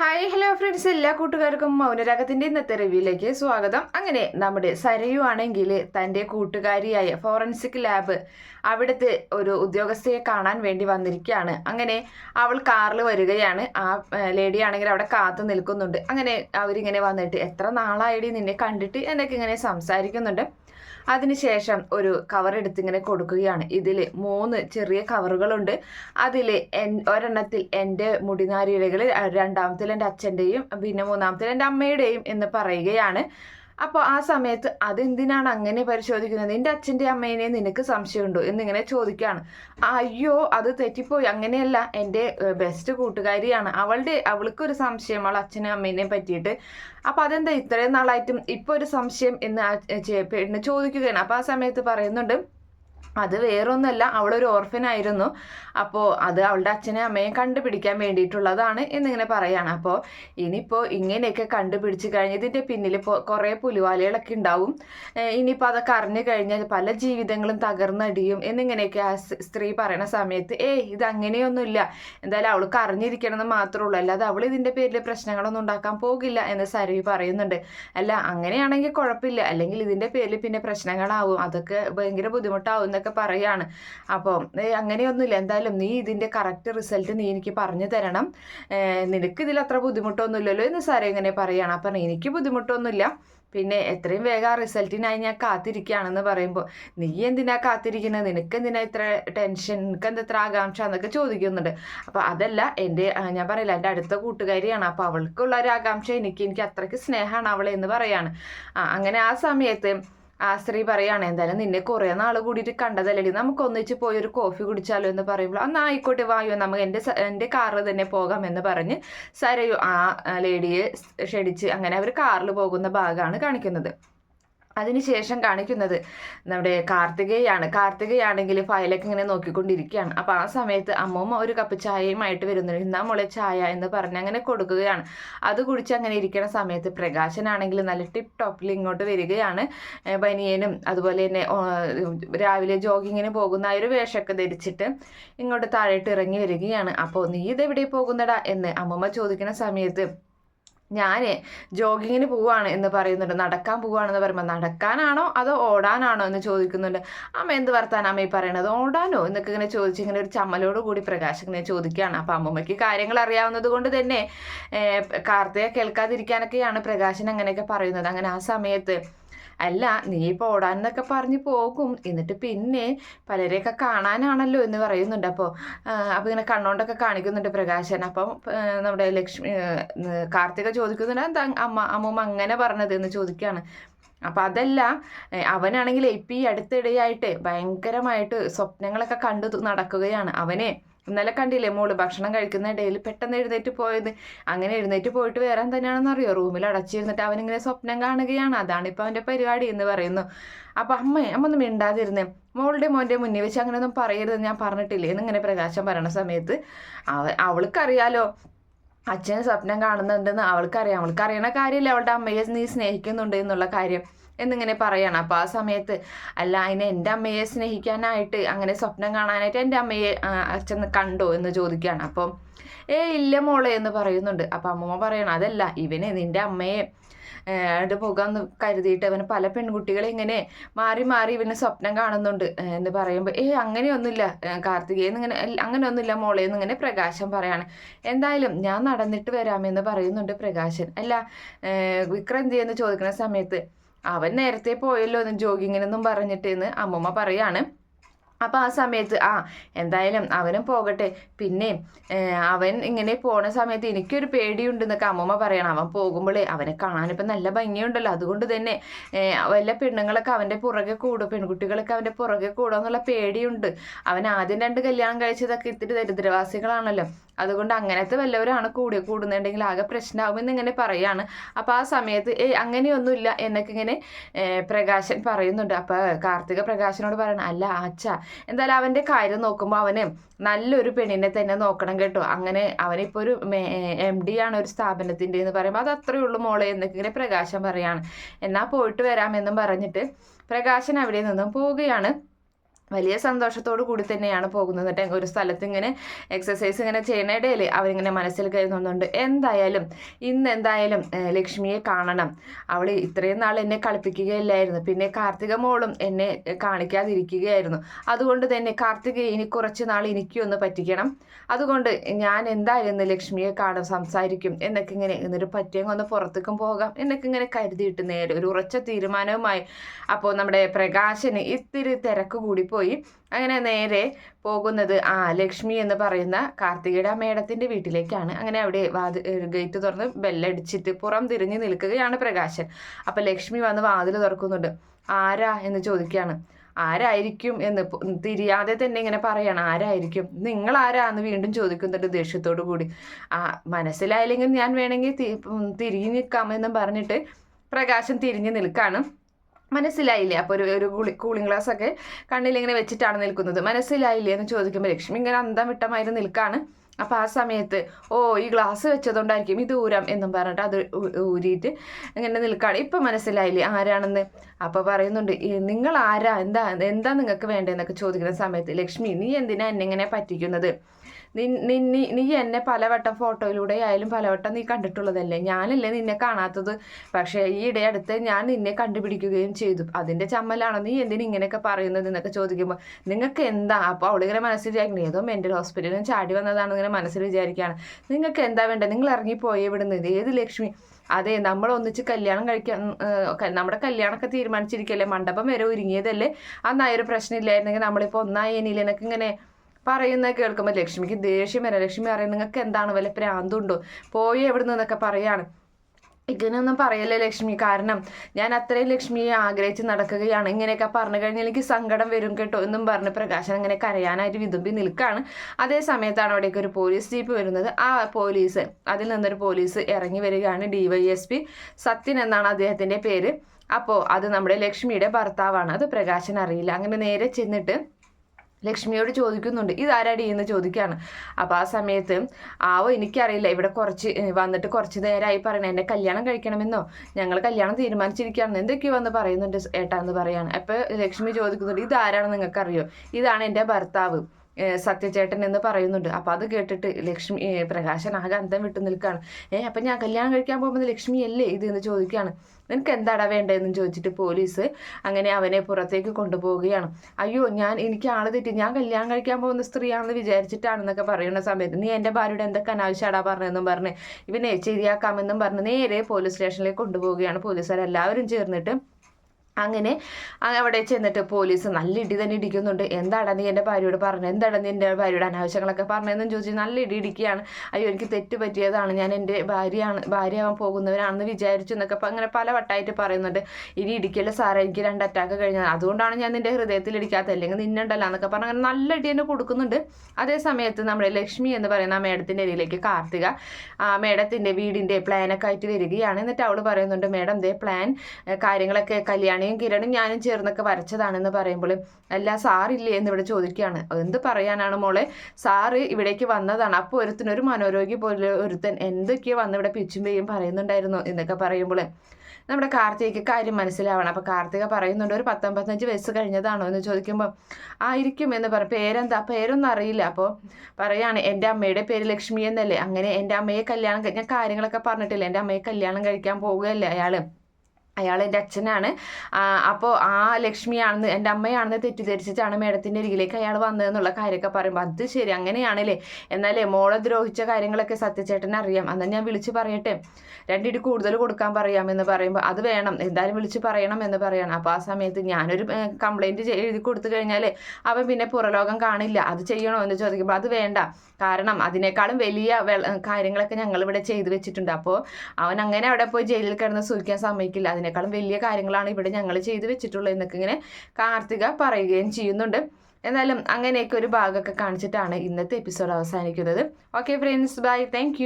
Hi hello friends എല്ലാ കൂട്ടുകാർക്കും മൗനരാഗത്തിന്റെ ഇന്നത്തെ റിവ്യൂയിലേക്ക് സ്വാഗതം. അങ്ങനെ നമ്മുടെ സരയു ആണെങ്കിൽ തന്റെ കൂട്ടുകാരിയായ ഫോറൻസിക് ലാബ് അവിടുത്തെ ഒരു ഉദ്യോഗസ്ഥയെ കാണാൻ വേണ്ടി വന്നിരിക്കുകയാണ്. അങ്ങനെ അവൾ കാറിൽ വരികയാണ്. ആ ലേഡി ആണെങ്കിൽ അവിടെ കാത്തു നിൽക്കുന്നുണ്ട്. അങ്ങനെ അവരിങ്ങനെ വന്നിട്ട് എത്ര നാളായിടി നിന്നെ കണ്ടിട്ട്? എന്നൊക്കെ ഇങ്ങനെ സംസാരിക്കുന്നുണ്ട്. അതിനുശേഷം ഒരു കവർ എടുത്തിങ്ങനെ കൊടുക്കുകയാണ്. ഇതിൽ മൂന്ന് ചെറിയ കവറുകളുണ്ട് അതിൽ എൻ ഒരെണ്ണത്തിൽ എന്റെ മുടിനാരിഴകൾ രണ്ടാമത്തിൽ എന്റെ അച്ഛന്റെയും പിന്നെ മൂന്നാമത്തിൽ എന്റെ അമ്മയുടെയും എന്ന് പറയുകയാണ്. അപ്പോൾ ആ സമയത്ത് അതെന്തിനാണ് അങ്ങനെ പരിശോധിക്കുന്നത്? നിന്റെ അച്ഛന്റെ അമ്മേനെ നിനക്ക് സംശയമുണ്ടോ? എന്നിങ്ങനെ ചോദിക്കുകയാണ്. അയ്യോ അത് തെറ്റിപ്പോയി. അങ്ങനെയല്ല. എന്റെ ബെസ്റ്റ് കൂട്ടുകാരിയാണ്. അവളുടെ അവൾക്കൊരു സംശയം അവൾ അച്ഛനും അമ്മേനെയും പറ്റിയിട്ട്. അപ്പോൾ അതെന്താ ഇത്രയും നാളായിട്ടും ഇപ്പോൾ ഒരു സംശയം എന്ന് ചോദിക്കുകയാണ്. അപ്പോൾ ആ സമയത്ത് പറയുന്നുണ്ട് അത് വേറൊന്നുമല്ല അവളൊരു ഓർഫനായിരുന്നു. അപ്പോൾ അത് അവളുടെ അച്ഛനെ അമ്മയെ കണ്ടുപിടിക്കാൻ വേണ്ടിയിട്ടുള്ളതാണ് എന്നിങ്ങനെ പറയാണ്. അപ്പോൾ ഇനിയിപ്പോൾ ഇങ്ങനെയൊക്കെ കണ്ടുപിടിച്ച് കഴിഞ്ഞ് ഇതിന്റെ പിന്നിൽ കുറേ പുലിവാലികളൊക്കെ ഉണ്ടാവും. ഇനിയിപ്പോൾ അതൊക്കെ അറിഞ്ഞു കഴിഞ്ഞാൽ പല ജീവിതങ്ങളും തകർന്നടിയും എന്നിങ്ങനെയൊക്കെ ആ സ്ത്രീ പറയുന്ന സമയത്ത് ഏയ് ഇത് അങ്ങനെയൊന്നുമില്ല എന്തായാലും അവൾക്ക് അറിഞ്ഞിരിക്കണം എന്ന് മാത്രമേ ഉള്ളൂ. അല്ലാതെ അവൾ ഇതിന്റെ പേരിൽ പ്രശ്നങ്ങളൊന്നും ഉണ്ടാക്കാൻ പോകില്ല എന്ന് സരവി പറയുന്നുണ്ട്. അല്ല അങ്ങനെയാണെങ്കിൽ കുഴപ്പമില്ല. അല്ലെങ്കിൽ ഇതിന്റെ പേരിൽ പിന്നെ പ്രശ്നങ്ങളാവും. അതൊക്കെ ഭയങ്കര ബുദ്ധിമുട്ടാവും എന്നൊക്കെ പറയാണ്. അപ്പോൾ അങ്ങനെയൊന്നുമില്ല. എന്തായാലും നീ ഇതിന്റെ കറക്റ്റ് റിസൾട്ട് നീ എനിക്ക് പറഞ്ഞു തരണം. നിനക്ക് ഇതിൽ അത്ര ബുദ്ധിമുട്ടൊന്നുമില്ലല്ലോ എന്ന് സാറേ ഇങ്ങനെ പറയുകയാണ് അപ്പം എനിക്ക് ബുദ്ധിമുട്ടൊന്നുമില്ല. പിന്നെ എത്രയും വേഗം ആ റിസൾട്ടിനായി ഞാൻ കാത്തിരിക്കുകയാണെന്ന് പറയുമ്പോൾ നീ എന്തിനാ കാത്തിരിക്കുന്നത്? നിനക്ക് എന്തിനാ ഇത്ര ടെൻഷൻ നിനക്ക് എന്താ ഇത്ര ആകാംക്ഷ? എന്നൊക്കെ ചോദിക്കുന്നുണ്ട്. അപ്പോൾ അതല്ല എന്റെ ഞാൻ പറയില്ല എന്റെ അടുത്ത കൂട്ടുകാരിയാണ്. അപ്പോൾ അവൾക്കുള്ള ഒരു ആകാംക്ഷ എനിക്ക് എനിക്ക് അത്രയ്ക്ക് സ്നേഹമാണ് അവളെ എന്ന് പറയാണ്. ആ അങ്ങനെ ആ സമയത്ത് ആ സ്ത്രീ പറയാണ് എന്തായാലും നിന്നെ കുറേ നാൾ കൂടിയിട്ട് കണ്ടതല്ലേ? നമുക്ക് ഒന്നിച്ച് പോയി ഒരു കോഫി കുടിച്ചാലോ എന്ന് പറയുമ്പോൾ അന്ന് ആയിക്കോട്ടെ വായോ നമുക്ക് എന്റെ എന്റെ കാറിൽ തന്നെ പോകാം എന്ന് പറഞ്ഞ് സരയു ആ ലേഡിയെ ക്ഷണിച്ച് അങ്ങനെ അവർ കാറിൽ പോകുന്ന ഭാഗമാണ് കാണിക്കുന്നത്. അതിനുശേഷം കാണിക്കുന്നത് നമ്മുടെ കാർത്തികയാണ്. കാർത്തികയാണെങ്കിൽ ഫയലൊക്കെ ഇങ്ങനെ നോക്കിക്കൊണ്ടിരിക്കുകയാണ്. അപ്പോൾ ആ സമയത്ത് അമ്മമ്മ ഒരു കപ്പ് ചായയുമായിട്ട് വരുന്നുണ്ട്. ഇന്നാ മോളെ ചായ എന്ന് പറഞ്ഞ് അങ്ങനെ കൊടുക്കുകയാണ്. അത് കുടിച്ച് അങ്ങനെ ഇരിക്കുന്ന സമയത്ത് പ്രകാശനാണെങ്കിൽ നല്ല ടിപ്പ് ടോപ്പിൽ ഇങ്ങോട്ട് വരികയാണ്. ബനിയനും അതുപോലെ തന്നെ രാവിലെ ജോഗിങ്ങിന് പോകുന്ന ഒരു വേഷമൊക്കെ ധരിച്ചിട്ട് ഇങ്ങോട്ട് താഴേട്ട് ഇറങ്ങി വരികയാണ്. അപ്പോൾ നീ ഇതെവിടെ പോകുന്നടാ? എന്ന് അമ്മമ്മ ചോദിക്കുന്ന സമയത്ത് ഞാൻ ജോഗിങ്ങിന് പോവാണ് എന്ന് പറയുന്നുണ്ട്. നടക്കാൻ പോവാണെന്ന് പറയുമ്പോൾ നടക്കാനാണോ അതോ ഓടാനാണോ എന്ന് ചോദിക്കുന്നുണ്ട്. അമ്മ എന്ത് വർത്താനം അമ്മ ഈ പറയണത്? ഓടാനോ? എന്നൊക്കെ ഇങ്ങനെ ചോദിച്ച് ഇങ്ങനെ ഒരു ചമ്മലോട് കൂടി പ്രകാശ് ഇങ്ങനെ ചോദിക്കുകയാണ്. അപ്പം അമ്മമ്മയ്ക്ക് കാര്യങ്ങൾ അറിയാവുന്നത് കൊണ്ട് തന്നെ കാർത്തയെ കേൾക്കാതിരിക്കാനൊക്കെയാണ് പ്രകാശൻ അങ്ങനെയൊക്കെ പറയുന്നത്. അങ്ങനെ ആ സമയത്ത് അല്ല നീ ഇപ്പോൾ ഓടാനെന്നൊക്കെ പറഞ്ഞ് പോകും. എന്നിട്ട് പിന്നെ പലരെയൊക്കെ കാണാനാണല്ലോ എന്ന് പറയുന്നുണ്ട്. അപ്പോൾ അപ്പോൾ ഇങ്ങനെ കണ്ണോണ്ടൊക്കെ കാണിക്കുന്നുണ്ട് പ്രകാശൻ. അപ്പം നമ്മുടെ ലക്ഷ്മി കാർത്തിക ചോദിക്കുന്നുണ്ട് എന്താ അമ്മ അമ്മൂമ്മ അങ്ങനെ പറഞ്ഞത്? എന്ന് ചോദിക്കുകയാണ്. അപ്പം അതല്ല അവനാണെങ്കിൽ ഇപ്പം ഈ അടുത്തിടെയായിട്ട് ഭയങ്കരമായിട്ട് സ്വപ്നങ്ങളൊക്കെ കണ്ടു നടക്കുകയാണ്. അവനെ ഇന്നലെ കണ്ടില്ലേ മോൾ ഭക്ഷണം കഴിക്കുന്ന ഇടയിൽ പെട്ടെന്ന് എഴുന്നേറ്റ് പോയത്? അങ്ങനെ എഴുന്നേറ്റ് പോയിട്ട് വരാൻ തന്നെയാണെന്ന് അറിയോ? റൂമിൽ അടച്ചിരുന്നിട്ട് അവനിങ്ങനെ സ്വപ്നം കാണുകയാണ്. അതാണ് ഇപ്പൊ അവന്റെ പരിപാടി എന്ന് പറയുന്നു. അപ്പം അമ്മ അമ്മ ഒന്നും മിണ്ടാതിരുന്നേ. മോളുടെ മോന്റെ മുന്നിൽ വെച്ച് അങ്ങനെയൊന്നും പറയരുത് ഞാൻ പറഞ്ഞിട്ടില്ലേ എന്നിങ്ങനെ പ്രകാശം പറയണ സമയത്ത്. അവ അവൾക്കറിയാലോ. അച്ഛന് സ്വപ്നം കാണുന്നുണ്ടെന്ന് അവൾക്കറിയാം. അവൾക്കറിയണ കാര്യമില്ല അവളുടെ അമ്മയെ നീ സ്നേഹിക്കുന്നുണ്ട് എന്നുള്ള കാര്യം. എന്നിങ്ങനെ പറയണം. അപ്പോൾ ആ സമയത്ത് അല്ല അതിനെ എന്റെ അമ്മയെ സ്നേഹിക്കാനായിട്ട് അങ്ങനെ സ്വപ്നം കാണാനായിട്ട് എന്റെ അമ്മയെ അച്ഛൻ കണ്ടോ? എന്ന് ചോദിക്കുകയാണ്. അപ്പം ഏ ഇല്ല മോളെ എന്ന് പറയുന്നുണ്ട്. അപ്പം അമ്മമ്മ പറയണം അതല്ല ഇവനെ നിന്റെ അമ്മയെ ഏഹ് മുഖം കരുതിയിട്ട് അവന് പല പെൺകുട്ടികളെ ഇങ്ങനെ മാറി മാറി ഇവന് സ്വപ്നം കാണുന്നുണ്ട് എന്ന് പറയുമ്പോൾ ഏ അങ്ങനെയൊന്നുമില്ല കാർത്തികേ കാർത്തികേയൻ ഇങ്ങനെ "അല്ല, അങ്ങനെയൊന്നുമില്ല മോളെ എന്ന് ഇങ്ങനെ പ്രകാശൻ പറയാണ്. എന്തായാലും ഞാൻ നടന്നിട്ട് വരാമെന്ന് പറയുന്നുണ്ട് പ്രകാശൻ. അല്ല വിക്രം എന്ത് എന്ന് ചോദിക്കുന്ന സമയത്ത് അവൻ നേരത്തെ പോയല്ലോ എന്ന് ജോഗിങ്ങിനൊന്നും പറഞ്ഞിട്ട് എന്ന് അമ്മമ്മ പറയാണ്. അപ്പോൾ ആ സമയത്ത് ആ എന്തായാലും അവനും പോകട്ടെ. പിന്നെ അവൻ ഇങ്ങനെ പോണ സമയത്ത് എനിക്കൊരു പേടിയുണ്ടെന്നൊക്കെ അമ്മമ്മ പറയണം. അവൻ പോകുമ്പോഴേ അവനെ കാണാനിപ്പോൾ നല്ല ഭംഗിയുണ്ടല്ലോ. അതുകൊണ്ട് തന്നെ വല്ല പെണ്ണുങ്ങളൊക്കെ അവന്റെ പുറകെ കൂടും പെൺകുട്ടികളൊക്കെ അവന്റെ പുറകെ കൂടും എന്നുള്ള പേടിയുണ്ട്. അവൻ ആദ്യം രണ്ട് കല്യാണം കഴിച്ചതൊക്കെ ഇത്തിരി ദരിദ്രവാസികളാണല്ലോ. അതുകൊണ്ട് അങ്ങനത്തെ വല്ലവരാണ് കൂടി കൂടുന്നുണ്ടെങ്കിൽ ആകെ പ്രശ്നമാകുമെന്ന് ഇങ്ങനെ പറയാണ്. അപ്പോൾ ആ സമയത്ത് ഏയ് അങ്ങനെയൊന്നുമില്ല എന്നൊക്കെ ഇങ്ങനെ പ്രകാശൻ പറയുന്നുണ്ട്. അപ്പോൾ കാർത്തിക പ്രകാശനോട് പറയണം അല്ല അച്ഛ എന്തായാലും അവന്റെ കാര്യം നോക്കുമ്പോൾ അവന് നല്ലൊരു പെണ്ണിനെ തന്നെ നോക്കണം കേട്ടോ. അങ്ങനെ അവനിപ്പോൾ ഒരു എം ഡി ആണ് ഒരു സ്ഥാപനത്തിന്റെ എന്ന് പറയുമ്പോൾ അത് അത്രയേ ഉള്ളൂ മോളെ എന്നൊക്കെ ഇങ്ങനെ പ്രകാശൻ പറയാണ്. എന്നാൽ പോയിട്ട് വരാമെന്നും പറഞ്ഞിട്ട് പ്രകാശൻ അവിടെ നിന്നും പോവുകയാണ്. വലിയ സന്തോഷത്തോടു കൂടി തന്നെയാണ് പോകുന്നത്. എന്നിട്ട് ഒരു സ്ഥലത്ത് ഇങ്ങനെ എക്സസൈസ് ഇങ്ങനെ ചെയ്യുന്ന ഇടയിൽ അവരിങ്ങനെ മനസ്സിൽ കരുതുന്നുണ്ട് എന്തായാലും ഇന്ന് എന്തായാലും ലക്ഷ്മിയെ കാണണം. അവൾ ഇത്രയും നാൾ എന്നെ കളിപ്പിക്കുകയില്ലായിരുന്നു. പിന്നെ കാർത്തിക മോളും എന്നെ കാണിക്കാതിരിക്കുകയായിരുന്നു. അതുകൊണ്ട് തന്നെ കാർത്തിക ഇനി കുറച്ച് നാൾ എനിക്കൊന്ന് പറ്റിക്കണം. അതുകൊണ്ട് ഞാൻ എന്തായാലും ലക്ഷ്മിയെ കാണും സംസാരിക്കും. എന്നൊക്കെ ഇങ്ങനെ എന്നിട്ട് പറ്റിയെങ്കിൽ ഒന്ന് പുറത്തേക്കും പോകാം. എന്നൊക്കെ ഇങ്ങനെ കരുതിയിട്ട് നേരെ ഒരു ഉറച്ച തീരുമാനവുമായി. അപ്പോൾ നമ്മുടെ പ്രകാശന് ഇത്തിരി തിരക്ക് കൂടിപ്പോയി പോയി. അങ്ങനെ നേരെ പോകുന്നത് ആ ലക്ഷ്മി എന്ന് പറയുന്ന കാർത്തികയുടെ മേടത്തിന്റെ വീട്ടിലേക്കാണ്. അങ്ങനെ അവിടെ വാത് ഗേറ്റ് തുറന്ന് ബെല്ലടിച്ചിട്ട് പുറം തിരിഞ്ഞ് നിൽക്കുകയാണ് പ്രകാശൻ. അപ്പം ലക്ഷ്മി വന്ന് വാതിൽ തുറക്കുന്നുണ്ട്. ആരാ? എന്ന് ചോദിക്കുകയാണ്. ആരായിരിക്കും? എന്ന് തിരിയാതെ തന്നെ ഇങ്ങനെ പറയണം. ആരായിരിക്കും? നിങ്ങൾ ആരാന്ന് വീണ്ടും ചോദിക്കുന്നുണ്ട് ദേഷ്യത്തോടു കൂടി. ആ മനസ്സിലായില്ലെങ്കിൽ ഞാൻ വേണമെങ്കിൽ തിരിഞ്ഞു നിൽക്കാമെന്നും പറഞ്ഞിട്ട് പ്രകാശം തിരിഞ്ഞു നിൽക്കാണ്. മനസ്സിലായില്ലേ? അപ്പോൾ ഒരു ഒരു കൂളി കൂളിംഗ് ഗ്ലാസ് ഒക്കെ കണ്ണിലിങ്ങനെ വെച്ചിട്ടാണ് നിൽക്കുന്നത്. മനസ്സിലായില്ലേ എന്ന് ചോദിക്കുമ്പോൾ ലക്ഷ്മി ഇങ്ങനെ അന്തം വിട്ടമായിട്ട് നിൽക്കാണ്. അപ്പോൾ ആ സമയത്ത് ഓ ഈ ഗ്ലാസ് വെച്ചതുകൊണ്ടായിരിക്കും ഇത് ഊരാം എന്നും പറഞ്ഞിട്ട് അത് ഊരിയിട്ട് ഇങ്ങനെ നിൽക്കുകയാണ് ഇപ്പം മനസ്സിലായില്ലേ ആരാണെന്ന്? അപ്പോൾ പറയുന്നുണ്ട് നിങ്ങൾ ആരാ എന്താ എന്താ നിങ്ങൾക്ക് വേണ്ടതെന്നൊക്കെ ചോദിക്കുന്ന സമയത്ത് ലക്ഷ്മി നീ എന്തിനാ എന്നെ ഇങ്ങനെ പറ്റിക്കുന്നത്? നീ എന്നെ പലവട്ടം ഫോട്ടോയിലൂടെ ആയാലും പലവട്ടം നീ കണ്ടിട്ടുള്ളതല്ലേ? ഞാനല്ലേ നിന്നെ കാണാത്തത്? പക്ഷേ ഈ ഇടയടുത്ത് ഞാൻ നിന്നെ കണ്ടുപിടിക്കുകയും ചെയ്തു. അതിന്റെ ചമ്മലാണോ നീ എന്തിനു ഇങ്ങനെയൊക്കെ പറയുന്നത് എന്നൊക്കെ ചോദിക്കുമ്പോൾ നിങ്ങൾക്ക് എന്താ? അപ്പോൾ അവളിങ്ങനെ മനസ്സിൽ വിചാരിക്കണം ഏതോ മെന്റൽ ഹോസ്പിറ്റലിൽ ചാടി വന്നതാണ് ഇങ്ങനെ മനസ്സിൽ വിചാരിക്കുകയാണ്. നിങ്ങൾക്ക് എന്താ വേണ്ടത് നിങ്ങൾ ഇറങ്ങിപ്പോയി ഇവിടുന്ന്. ഏത് ലക്ഷ്മി? അതെ നമ്മൾ ഒന്നിച്ച് കല്യാണം കഴിക്കാൻ നമ്മുടെ കല്യാണമൊക്കെ തീരുമാനിച്ചിരിക്കല്ലേ മണ്ഡപം വരെ ഒരുങ്ങിയതല്ലേ? അന്നായൊരു പ്രശ്നമില്ലായിരുന്നെങ്കിൽ നമ്മളിപ്പോൾ ഒന്നായി എനിലെന്നൊക്കെ ഇങ്ങനെ പറയുന്നത് കേൾക്കുമ്പോൾ ലക്ഷ്മിക്ക് ദേഷ്യം വരാം. ലക്ഷ്മി പറയും നിങ്ങൾക്ക് എന്താണ് വല്ല പ്രാന്തുണ്ടോ പോയി എവിടെ നിന്നൊക്കെ പറയാണ്. ഇങ്ങനെയൊന്നും പറയല്ലേ ലക്ഷ്മി. കാരണം ഞാൻ അത്രയും ലക്ഷ്മിയെ ആഗ്രഹിച്ച് നടക്കുകയാണ്. ഇങ്ങനെയൊക്കെ പറഞ്ഞു കഴിഞ്ഞാൽ എനിക്ക് സങ്കടം വരും കേട്ടോ എന്നും പറഞ്ഞ് പ്രകാശൻ അങ്ങനെ കരയാനായിട്ട് വിതുമ്പി നിൽക്കുകയാണ് അതേ സമയത്താണ് അവിടേക്ക് ഒരു പോലീസ് ജീപ്പ് വരുന്നത്. ആ പോലീസ് അതിൽ നിന്നൊരു പോലീസ് ഇറങ്ങി വരികയാണ് ഡിവൈഎസ്പി സത്യൻ എന്നാണ് അദ്ദേഹത്തിന്റെ പേര്. അപ്പോൾ അത് നമ്മുടെ ലക്ഷ്മിയുടെ ഭർത്താവാണ്. അത് പ്രകാശൻ അറിയില്ല. അങ്ങനെ നേരെ ചെന്നിട്ട് ലക്ഷ്മിയോട് ചോദിക്കുന്നുണ്ട്. ഇതാരാടി എന്ന് ചോദിക്കുകയാണ് അപ്പോൾ ആ സമയത്ത് ആവോ എനിക്കറിയില്ല. ഇവിടെ കുറച്ച് വന്നിട്ട് കുറച്ച് നേരമായി പറയണേ. എന്നെ കല്യാണം കഴിക്കണമെന്നോ? ഞങ്ങൾ കല്യാണം തീരുമാനിച്ചിരിക്കുകയാണ്. എന്തൊക്കെയോ വന്ന് പറയുന്നുണ്ട് ഏട്ടാ എന്ന് പറയാണ്. അപ്പോൾ ലക്ഷ്മി ചോദിക്കുന്നുണ്ട് ഇതാരാണെന്ന് നിങ്ങൾക്കറിയോ? ഇതാണ് എന്റെ ഭർത്താവ്. സത്യചേട്ടൻ എന്ന് പറയുന്നുണ്ട്. അപ്പോൾ അത് കേട്ടിട്ട് ലക്ഷ്മി പ്രകാശൻ ആകെ അന്തം വിട്ടു നിൽക്കുകയാണ് ഏഹ് അപ്പം ഞാൻ കല്യാണം കഴിക്കാൻ പോകുമ്പോൾ ലക്ഷ്മി അല്ലേ ഇത് എന്ന് ചോദിക്കുകയാണ് നിനക്ക് എന്താടാ വേണ്ടതെന്ന് ചോദിച്ചിട്ട് പോലീസ് അങ്ങനെ അവനെ പുറത്തേക്ക് കൊണ്ടുപോവുകയാണ്. അയ്യോ ഞാൻ എനിക്ക് ആൾ തെറ്റി. ഞാൻ കല്യാണം കഴിക്കാൻ പോകുന്ന സ്ത്രീയാണെന്ന് വിചാരിച്ചിട്ടാണെന്നൊക്കെ പറയുന്ന സമയത്ത് നീ എന്റെ ഭാര്യയുടെ എന്തൊക്കെ അനാവശ്യമാടാ പറഞ്ഞതെന്നും പറഞ്ഞ് ഇവനെ ശരിയാക്കാമെന്നും പറഞ്ഞ് നേരെ പോലീസ് സ്റ്റേഷനിലേക്ക് കൊണ്ടുപോവുകയാണ് പോലീസുകാരെല്ലാവരും ചേർന്നിട്ട്. അങ്ങനെ അവിടെ ചെന്നിട്ട് പോലീസ് നല്ല ഇടി തന്നെ ഇടിക്കുന്നുണ്ട്. എന്താണ് നീ എന്റെ ഭാര്യയോട് പറഞ്ഞത് എന്താണ് നീ എന്റെ ഭാര്യയുടെ അനാവശ്യങ്ങളൊക്കെ പറഞ്ഞതെന്ന് ചോദിച്ചു നല്ല ഇടി ഇടിക്കുകയാണ്. അയ്യോ എനിക്ക് തെറ്റ് പറ്റിയതാണ്. ഞാൻ എന്റെ ഭാര്യയാണ് ഭാര്യയാവാൻ പോകുന്നവരാണെന്ന് വിചാരിച്ചു എന്നൊക്കെ അങ്ങനെ പല വട്ടായിട്ട് പറയുന്നുണ്ട്. ഇനി ഇടിക്കല്ലോ സാറേ എനിക്ക് രണ്ട് അറ്റാക്ക് കഴിഞ്ഞാൽ അതുകൊണ്ടാണ് ഞാൻ നിന്റെ ഹൃദയത്തിൽ ഇടിക്കാത്തത്. അല്ലെങ്കിൽ നിന്നുണ്ടല്ലോ എന്നൊക്കെ പറഞ്ഞ് അങ്ങനെ നല്ല ഇടി തന്നെ കൊടുക്കുന്നുണ്ട്. അതേ സമയത്ത് നമ്മുടെ ലക്ഷ്മി എന്ന് പറയുന്ന ആ മേഡത്തിന്റെ അരിയിലേക്ക് കാർത്തിക ആ മേഡത്തിന്റെ വീടിന്റെ പ്ലാനൊക്കെ ആയിട്ട് വരികയാണ്. എന്നിട്ട് അവൾ പറയുന്നുണ്ട് മേഡം ദേ പ്ലാൻ കാര്യങ്ങളൊക്കെ കല്യാണി അമ്മയും കിരണും ഞാനും ചേർന്നൊക്കെ വരച്ചതാണെന്ന് പറയുമ്പോൾ അല്ല സാറില്ലേ? എന്ന് ഇവിടെ ചോദിക്കുകയാണ്. എന്ത് പറയാനാണ് മോളെ? സാറ് ഇവിടേക്ക് വന്നതാണ്. അപ്പോൾ ഒരുത്തിനൊരു മനോരോഗി പോലെ ഒരുത്തൻ എന്തൊക്കെയോ വന്ന് ഇവിടെ പിച്ചും പേയും പറയുന്നുണ്ടായിരുന്നു എന്നൊക്കെ പറയുമ്പോൾ നമ്മുടെ കാർത്തികയ്ക്ക് കാര്യം മനസ്സിലാവണം. അപ്പോൾ കാർത്തിക പറയുന്നുണ്ട് ഒരു പത്തൊമ്പത്തഞ്ച് വയസ്സ് കഴിഞ്ഞതാണോ? എന്ന് ചോദിക്കുമ്പോൾ ആയിരിക്കും എന്ന് പറ പേരെന്താ? പേരൊന്നും അറിയില്ല. അപ്പോൾ പറയാണ് എന്റെ അമ്മയുടെ പേര് ലക്ഷ്മി എന്നല്ലേ? അങ്ങനെ എന്റെ അമ്മയെ കല്യാണം ഞാൻ കാര്യങ്ങളൊക്കെ പറഞ്ഞിട്ടില്ല? എന്റെ അമ്മയെ കല്യാണം കഴിക്കാൻ പോവുകയല്ലേ അയാൾ അയാൾ എന്റെ അച്ഛനാണ് അപ്പോൾ ആ ലക്ഷ്മിയാണെന്ന് എന്റെ അമ്മയാണെന്ന് തെറ്റിദ്ധരിച്ചിട്ടാണ് മേഡത്തിന്റെ അരികിലേക്ക് അയാൾ വന്നതെന്നുള്ള കാര്യമൊക്കെ പറയുമ്പോൾ അത് ശരി അങ്ങനെയാണല്ലേ? എന്നാലേ മോളെ ദ്രോഹിച്ച കാര്യങ്ങളൊക്കെ സത്യചേട്ടൻ അറിയാം. എന്നാൽ ഞാൻ വിളിച്ച് പറയട്ടെ? രണ്ടിടി കൂടുതൽ കൊടുക്കാൻ പറയാമെന്ന് പറയുമ്പോൾ അത് വേണം. എന്തായാലും വിളിച്ച് പറയണം എന്ന് പറയണം. അപ്പോൾ ആ സമയത്ത് ഞാനൊരു കംപ്ലൈന്റ് എഴുതി കൊടുത്തു കഴിഞ്ഞാൽ അവൻ പിന്നെ പുറലോകം കാണില്ല. അത് ചെയ്യണോ എന്ന് ചോദിക്കുമ്പോൾ അത് വേണ്ട. കാരണം അതിനേക്കാളും വലിയ കാര്യങ്ങളൊക്കെ ഞങ്ങൾ ഇവിടെ ചെയ്തു വെച്ചിട്ടുണ്ട്. അപ്പോൾ അവൻ അങ്ങനെ അവിടെ പോയി ജയിലിൽ കിടന്ന് സൂക്ഷിക്കാൻ സമ്മതിക്കില്ല. അതിനേക്കാളും വലിയ കാര്യങ്ങളാണ് ഇവിടെ ഞങ്ങൾ ചെയ്തു വെച്ചിട്ടുള്ളത് എന്നൊക്കെ ഇങ്ങനെ കാർത്തിക പറയുകയും ചെയ്യുന്നുണ്ട്. എന്നാലും അങ്ങനെയൊക്കെ ഒരു ഭാഗമൊക്കെ കാണിച്ചിട്ടാണ് ഇന്നത്തെ എപ്പിസോഡ് അവസാനിക്കുന്നത്. Okay friends bye thank